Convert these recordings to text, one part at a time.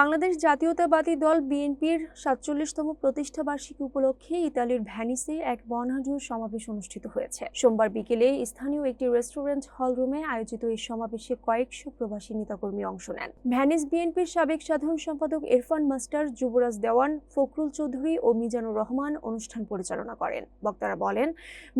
বাংলাদেশ জাতীয়তাবাদী দল বিএনপির সাতচল্লিশতম প্রতিষ্ঠা বার্ষিকী উপলক্ষে ইতালির ভ্যানিসে এক বর্ণাঢ্য সমাবেশ অনুষ্ঠিত হয়েছে। সোমবার বিকেলে স্থানীয় একটি রেস্টুরেন্ট হল রুমে আয়োজিত এই সমাবেশে কয়েকশো প্রবাসী নেতাকর্মী অংশ নেন। ভ্যানিস বিএনপির সাবেক সাধারণ সম্পাদক ইরফান মাস্টার, যুবরাজ দেওয়ান, ফখরুল চৌধুরী ও মিজানুর রহমান অনুষ্ঠান পরিচালনা করেন। বক্তারা বলেন,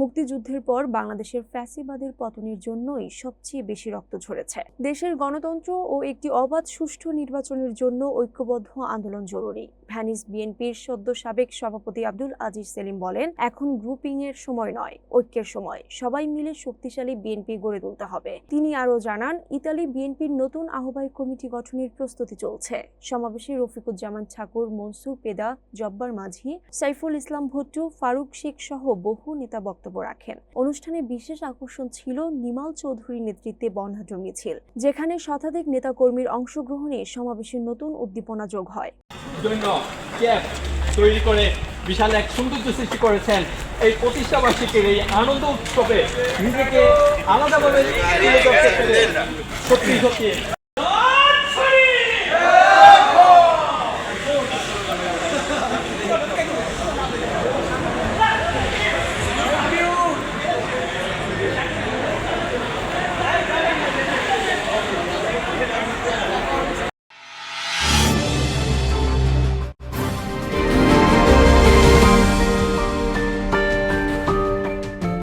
মুক্তিযুদ্ধের পর বাংলাদেশের ফ্যাসিবাদের পতনের জন্যই সবচেয়ে বেশি রক্ত ঝরেছে। দেশের গণতন্ত্র ও একটি অবাধ সুষ্ঠু নির্বাচনের জন্য ঐক্যবদ্ধ আন্দোলন জরুরি। ভ্যানিস বিএনপির সদ্য সাবেক সভাপতি আব্দুল আজিজ সেলিম বলেন, এখন গ্রুপিং এর সময় নয়, ঐক্যের সময়। সবাই মিলে শক্তিশালী বিএনপি গড়ে তুলতে হবে। তিনি আরও জানান, ইতালি বিএনপির নতুন আহ্বায়ক কমিটি গঠনের প্রস্তুতি চলছে। সমাবেশে রফিকুজ্জামান ঠাকুর, মনসুর পেদা, জব্বার মাঝি, সাইফুল ইসলাম ভুট্টু, ফারুক শেখ সহ বহু নেতা বক্তব্য রাখেন। অনুষ্ঠানে বিশেষ আকর্ষণ ছিল নিমাল চৌধুরীর নেতৃত্বে বর্ণাঢ্য মিছিল, যেখানে শতাধিক নেতাকর্মীর অংশগ্রহণে সমাবেশের নতুন উদ্দীপনা যোগ হয়। তৈরি করে বিশাল এক সৌন্দর্য সৃষ্টি করেছেন এই প্রতিষ্ঠা বার্ষিকীর এই আনন্দ উৎসবে নিজেকে আলাদাভাবে সত্যি সত্যি